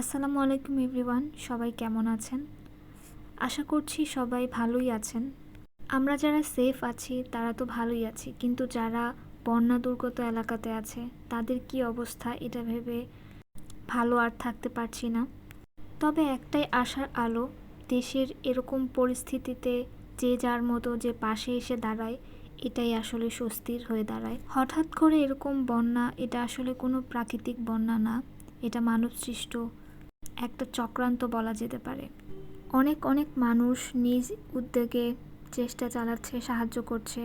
আসসালামু আলাইকুম এভরিওয়ান, সবাই কেমন আছেন? আশা করছি সবাই ভালোই আছেন। আমরা যারা সেফ আছি, তারা তো ভালোই আছি, কিন্তু যারা বন্যা দুর্গত এলাকাতে আছে, তাদের কি অবস্থা এটা ভেবে ভালো আর থাকতে পারছি না। তবে একটাই আশার আলো, দেশের এরকম পরিস্থিতিতে যে যার মতো যে পাশে এসে দাঁড়ায়, এটাই আসলে স্বস্তির হয়ে দাঁড়ায়। হঠাৎ করে এরকম বন্যা, এটা আসলে কোনো প্রাকৃতিক বন্যা না, এটা মানব সৃষ্ট একটা চক্রান্ত বলা যেতে পারে। অনেক অনেক মানুষ নিজ উদ্যোগে চেষ্টা চালাচ্ছে, সাহায্য করছে।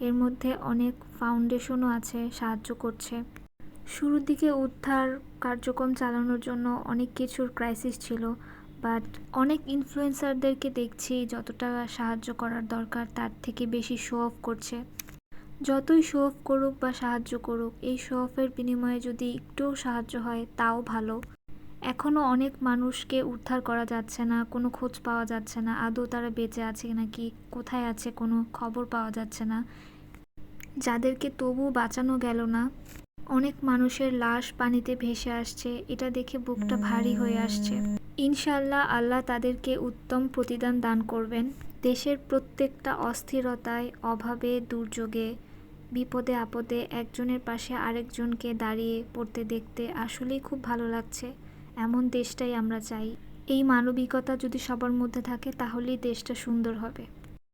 এর মধ্যে অনেক ফাউন্ডেশনও আছে, সাহায্য করছে। শুরুর দিকে উদ্ধার কার্যক্রম চালানোর জন্য অনেক কিছুর ক্রাইসিস ছিল বাট অনেক ইনফ্লুয়েন্সারদেরকে দেখছি যতটা সাহায্য করার দরকার, তার থেকে বেশি শো অফ করছে। যতই শো অফ করুক বা সাহায্য করুক, এই শো অফের বিনিময়ে যদি একটুও সাহায্য হয়, তাও ভালো। এখনও অনেক মানুষকে উদ্ধার করা যাচ্ছে না, কোনো খোঁজ পাওয়া যাচ্ছে না, আদৌ তারা বেঁচে আছে নাকি, কোথায় আছে, কোনো খবর পাওয়া যাচ্ছে না। যাদেরকে তবু বাঁচানো গেল না। অনেক মানুষের লাশ পানিতে ভেসে আসছে, এটা দেখে বুকটা ভারী হয়ে আসছে। ইনশাল্লাহ আল্লাহ তাদেরকে উত্তম প্রতিদান দান করবেন। দেশের প্রত্যেকটা অস্থিরতায়, অভাবে, দুর্যোগে, বিপদে আপদে একজনের পাশে আরেকজনকে দাঁড়িয়ে পড়তে দেখতে আসলেই খুব ভালো লাগছে। এমন দেশটাই আমরা চাই। এই মানবিকতা যদি সবার মধ্যে থাকে তাহলেই দেশটা সুন্দর হবে।